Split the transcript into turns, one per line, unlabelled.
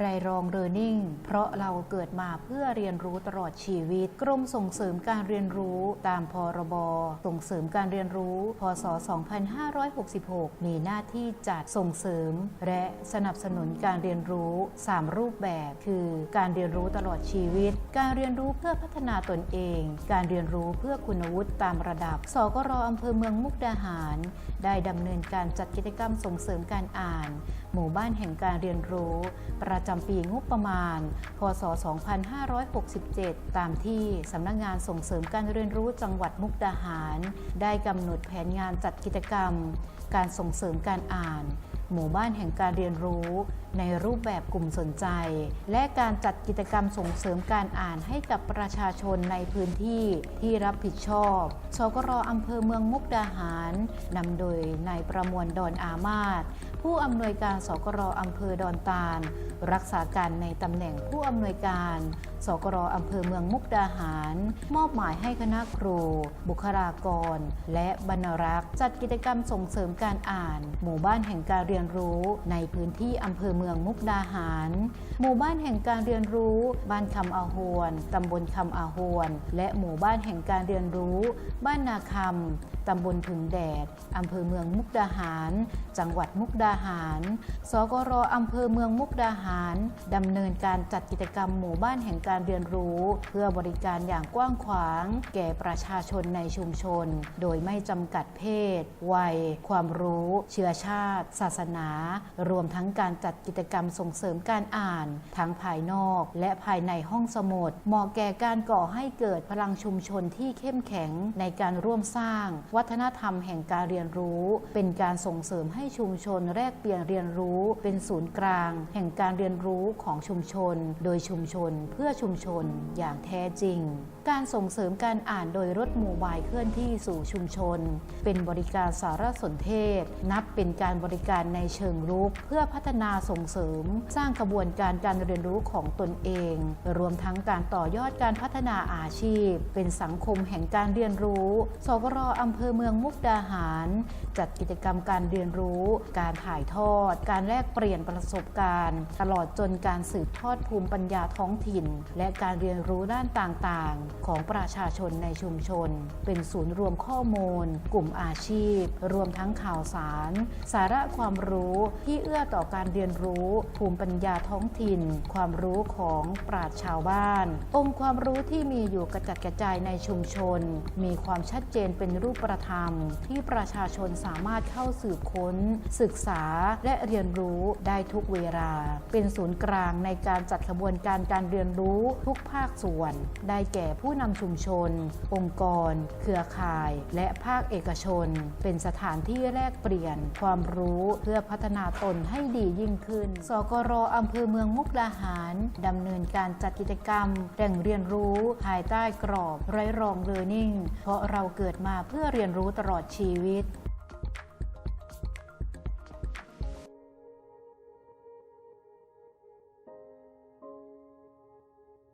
ไรรองเร a นิ่งเพราะเราเกิดมาเพื่อเรียนรู้ตลอดชีวิต กรมส่งเสริมการเรียนรู้ตามพรบ ส่งเสริมการเรียนรู้ พศ 2566 มีหน้าที่จัดส่งเสริม และสนับสนุนการเรียนรู้ 3 รูปแบบ คือการเรียนรู้ตลอดชีวิต การเรียนรู้เพื่อพัฒนาตนเอง การเรียนรู้เพื่อคุณวุฒิตามระดับ สกรอำเภอเมืองมุกดาหาร ได้ดำเนินการจัดกิจกรรมส่งเสริมการอ่าน หมู่บ้านแห่งการเรียนรู้ประจำปีงบประมาณ พศ 2567 ตามที่สำนักงานส่งเสริมการเรียนรู้จังหวัดมุกดาหาร ได้กำหนดแผนงานจัดกิจกรรม การส่งเสริมการอ่าน หมู่บ้านแห่งการเรียนรู้ ในรูปแบบกลุ่มสนใจ และการจัดกิจกรรมส่งเสริมการอ่านให้กับประชาชนในพื้นที่ที่รับผิดชอบสกรอำเภอเมืองมุกดาหารนำโดยนายประมวลดอนอามาศ ผู้อำนวยการสกรอำเภอดอนตาล รักษาการในตำแหน่งผู้อำนวยการ สกรอำเภอเมืองมุกดาหาร มอบหมายให้คณะครู บุคลากร และบรรณรักษ์ จัดกิจกรรมส่งเสริมการอ่าน หมู่บ้านแห่งการเรียนรู้ในพื้นที่อำเภอเมืองมุกดาหาร หมู่บ้านแห่งการเรียนรู้ บ้านคำอาหวนตำบลคำอาหวนและหมู่บ้านแห่งการเรียนรู้ บ้านนาคำตำบลถึงแดดอำเภอเมืองมุกดาหาร จังหวัดมุกดาหาร สกรอำเภอเมืองมุกดาหารดำเนินการจัดกิจกรรมหมู่บ้านแห่งการการเรียนรู้ เพื่อบริการอย่างกว้างขวาง แก่ประชาชนในชุมชน โดยไม่จำกัดเพศ วัย ความรู้ เชื้อชาติ ศาสนา รวมทั้งการจัดกิจกรรมส่งเสริมการอ่าน ทั้งภายนอกและภายในห้องสมุดเหมาะแก่การก่อให้เกิดพลังชุมชนที่เข้มแข็งในการร่วมสร้าง วัฒนธรรมแห่งการเรียนรู้ เป็นการส่งเสริมให้ชุมชนแลกเปลี่ยนเรียนรู้ เป็นศูนย์กลาง แห่งการเรียนรู้ของชุมชน โดยชุมชนเพื่อชุมชนอย่างแท้จริง การส่งเสริมการอ่านโดยรถโมบายเคลื่อนที่สู่ชุมชน เป็นบริการสารสนเทศ นับเป็นการบริการในเชิงรุก เพื่อพัฒนาส่งเสริม สร้างกระบวนการการเรียนรู้ของตนเอง รวมทั้งการต่อยอดการพัฒนาอาชีพ เป็นสังคมแห่งการเรียนรู้สกรอำเภอเมืองมุกดาหาร จัดกิจกรรมการเรียนรู้ การถ่ายทอด การแลกเปลี่ยนประสบการณ์ ตลอดจนการสืบทอดภูมิปัญญาท้องถิ่นและการเรียนรู้ด้านต่างๆ ของประชาชนในชุมชน เป็นศูนย์รวมข้อมูล กลุ่มอาชีพ รวมทั้งข่าวสาร สาระความรู้ที่เอื้อต่อการเรียนรู้ ภูมิปัญญาท้องถิ่น ความรู้ของปราชชาวบ้าน องค์ความรู้ที่มีอยู่กระจัดกระจายในชุมชน มีความชัดเจนเป็นรูปธรรม ที่ประชาชนสามารถเข้าสืบค้น ศึกษาและเรียนรู้ได้ทุกเวลา เป็นศูนย์กลางในการจัดขบวนการการเรียนรู้ทุกภาคส่วน ได้แก่ผู้นำชุมชน องค์กร เครือข่าย และภาคเอกชน เป็นสถานที่แลกเปลี่ยน ความรู้เพื่อพัฒนาตนให้ดียิ่งขึ้น สกรอำเภอเมืองมุกดาหารดำเนินการจัดกิจกรรมแหล่งเรียนรู้ภายใต้กรอบไร้รองเร a นิ่งเพราะเราเกิดมาเพื่อเรียนรู้ตลอดชีวิต